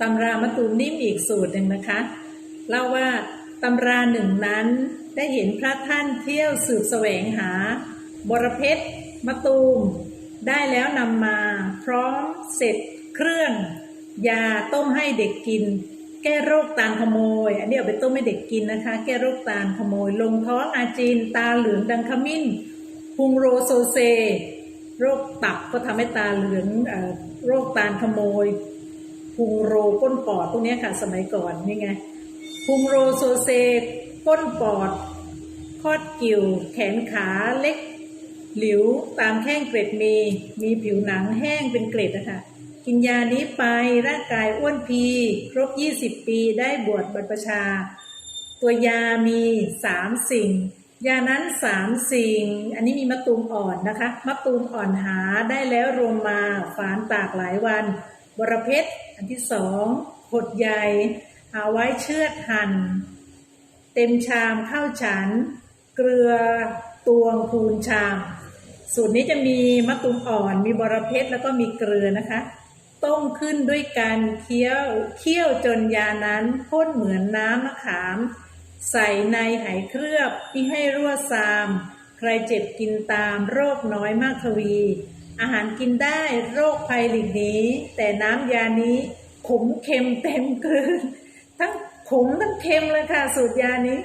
ตำรามะตูมนิ่มอีกสูตรหนึ่งนะคะเล่าว่าตำราหนึ่งนั้นได้เห็นพระท่านเที่ยวสืบแสวงหา บรเพชรมะตูม ได้แล้วนำมาพร้อมเสร็จเครื่อง ยาต้มให้เด็กกิน แก้โรคตาขโมย อันนี้เอาไปต้มให้เด็กกินนะคะ แก้โรคตาขโมย ลงท้องอาจีนตาเหลืองดังขมิ้นพุงโรโซเซ โรคตับก็ทำให้ตาเหลืองเออโรคตาขโมย พุงโรก้นปอดพวกนี้ค่ะ สมัยก่อนนี่ไงพุงโรโซเซก้นปอดคอดกิ่ว แขนขาเล็ก หลิวตามแข้งเกร็ดมี มีผิวหนังแห้งเป็นเกร็ดนะคะกินยานี้ไปร่างกายอ้วนพี ครบ 20 ปีได้บวชบรรพชา ตัวยามีสามสิ่ง ยานั้นสามสิ่ง อันนี้มีมะตูมอ่อนนะคะมะตูมอ่อนหาได้แล้วรวมมาฝานตากหลายวัน บรเพชรอันที่สองหดใหญ่เอาไว้เชือดหั่น เต็มชามข้าวฉัน เกลือตวงคูณชาม สูตรนี้จะมีมะตูมอ่อนมีบรเพชรแล้วก็มีเกลือนะคะ ต้มขึ้นด้วยการเคี่ยวเคี่ยวจนยานั้นพ่นเหมือนน้ำมะขาม ใส่ในไหเคลือบที่ให้รั่วซาม ใครเจ็บกินตามโรคน้อยมากทวี อาหารกินได้โรคภัยหลีกหนีแต่น้ำยานี้ขมเค็มเต็มกลืนทั้งขมทั้งเค็มเลยค่ะสูตรยานี้